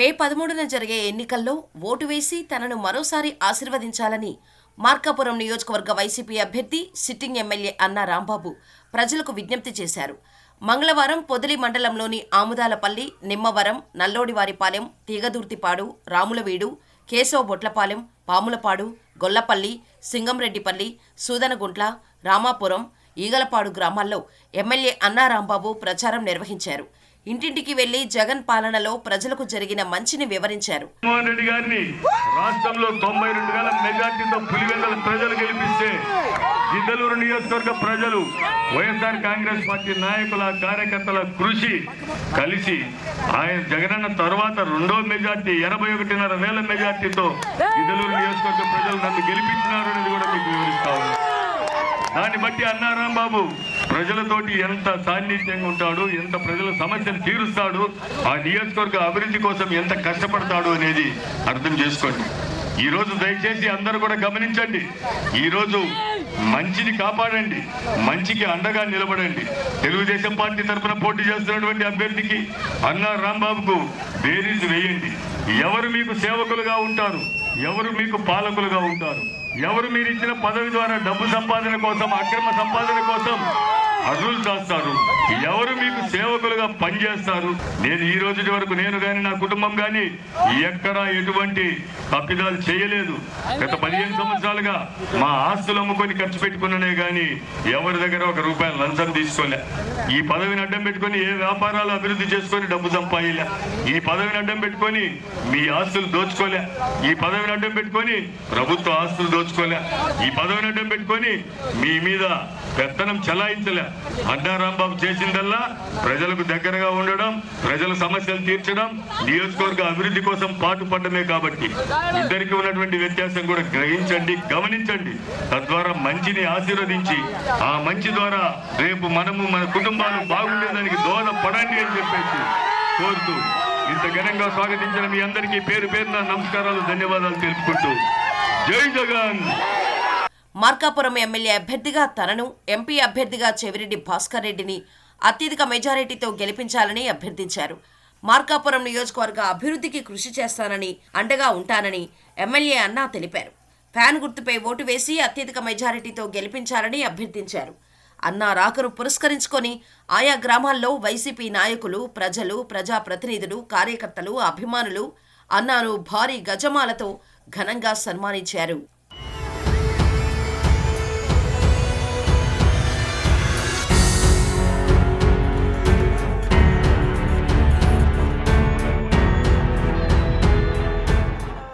మే పదమూడున జరిగే ఎన్నికల్లో ఓటు వేసి తనను మరోసారి ఆశీర్వదించాలని మార్కాపురం నియోజకవర్గ వైసీపీ అభ్యర్థి సిట్టింగ్ ఎమ్మెల్యే అన్నా రాంబాబు ప్రజలకు విజ్ఞప్తి చేశారు. మంగళవారం పొదిలి మండలంలోని ఆముదాలపల్లి నిమ్మవరం నల్లోడివారిపాలెం తీగదుర్తిపాడు రాములవీడు కేశవ బొట్లపాలెం పాములపాడు గొల్లపల్లి సింగంరెడ్డిపల్లి సూదనగుంట్ల రామాపురం ఈగలపాడు గ్రామాల్లో ఎమ్మెల్యే అన్నా రాంబాబు ప్రచారం నిర్వహించారు. ఇంటింటికి వెళ్ళి జగన్ పాలనలో ప్రజలకు జరిగిన మంచిని వివరించారు జగన్మోహన్ రెడ్డి గారిని రాష్ట్రంలో తొంభై రెండు వేల మెజార్టీతో పులివెందల ప్రజలు గెలిపిస్తే గిద్దలూరు నియోజకవర్గ ప్రజలు వైఎస్ఆర్ కాంగ్రెస్ పార్టీ నాయకుల కార్యకర్తల కృషి కలిసి ఆయన జగనన్న తర్వాత రెండో మెజార్టీ ఎనభై ఒకటిన్నర వేల మెజార్టీతో గిద్దలూరు నియోజకవర్గ ప్రజలు నన్ను గెలిపించినారు అనేది కూడా మీకు వివరిస్తా ఉన్నాను. దాన్ని బట్టి అన్నారాం బాబు ప్రజలతోటి ఎంత సాన్నిధ్యంగా ఉంటాడు ఎంత ప్రజల సమస్యను తీరుస్తాడు ఆ నియోజకవర్గ అభివృద్ధి కోసం ఎంత కష్టపడతాడు అనేది అర్థం చేసుకోండి. ఈరోజు దయచేసి అందరూ కూడా గమనించండి. ఈరోజు మంచిని కాపాడండి మంచికి అండగా నిలబడండి. తెలుగుదేశం పార్టీ తరఫున పోటీ చేస్తున్నటువంటి అభ్యర్థికి అన్నా రాంబాబుకు బేరీజ్ వేయండి. ఎవరు మీకు సేవకులుగా ఉంటారు? ఎవరు మీకు పాలకులుగా ఉంటారు? ఎవరు మీరు ఇచ్చిన పదవి ద్వారా డబ్బు సంపాదన కోసం అక్రమ సంపాదన కోసం అర్రులు దాస్తారు. ఎవరు మీకు సేవకులుగా పనిచేస్తారు? నేను ఈ రోజు వరకు నేను కానీ నా కుటుంబం కానీ ఎక్కడా ఎటువంటి తప్పిదాలు చేయలేదు. గత పదిహేను సంవత్సరాలుగా మా ఆస్తులు అమ్ముకొని ఖర్చు పెట్టుకున్ననే కానీ ఎవరి దగ్గర ఒక రూపాయలు లంచం తీసుకోలే. ఈ పదవిని అడ్డం పెట్టుకొని ఏ వ్యాపారాలు అభివృద్ధి చేసుకొని డబ్బు సంపాదిలే. ఈ పదవిని అడ్డం పెట్టుకొని మీ ఆస్తులు దోచుకోలే. ఈ పదవిని అడ్డం పెట్టుకొని ప్రభుత్వ ఆస్తులు దోచుకోలే. ఈ పదవిని అడ్డం పెట్టుకొని మీ మీద పెత్తనం చలాయించలే. అడ్డారాంబాబు చేసిందల్లా ప్రజలకు దగ్గరగా ఉండడం ప్రజల సమస్యలు తీర్చడం నియోజకవర్గ అభివృద్ధి కోసం పాటుపడమే కాబట్టి. ఇద్దరికి ఉన్నటువంటి వ్యత్యాసం కూడా గ్రహించండి గమనించండి. తద్వారా మంచిని ఆశీర్వదించి ఆ మంచి ద్వారా రేపు మనము మన కుటుంబాలు బాగుండేదానికి దోహదపడండి అని చెప్పేసి కోరుతూ ఇంత ఘనంగా స్వాగతించిన మీ అందరికీ పేరు పేరున నమస్కారాలు ధన్యవాదాలు తెలుపుకుంటూ. జై జగన్! మార్కాపురం ఎమ్మెల్యే అభ్యర్థిగా తనను ఎంపీ అభ్యర్థిగా చెవిరెడ్డి భాస్కర్ రెడ్డిని అత్యధిక మెజారిటీతో గెలిపించాలని అభ్యర్థించారు. మార్కాపురం నియోజకవర్గ అభివృద్ధికి కృషి చేస్తానని అండగా ఉంటానని ఎమ్మెల్యే అన్నా తెలిపారు. ఫ్యాన్ గుర్తుపై ఓటు వేసి అత్యధిక మెజారిటీతో గెలిపించాలని అభ్యర్థించారు. అన్నా రాకను పురస్కరించుకొని ఆయా గ్రామాల్లో వైసీపీ నాయకులు ప్రజలు ప్రజాప్రతినిధులు కార్యకర్తలు అభిమానులు అన్నాను భారీ గజమాలతో ఘనంగా సన్మానించారు.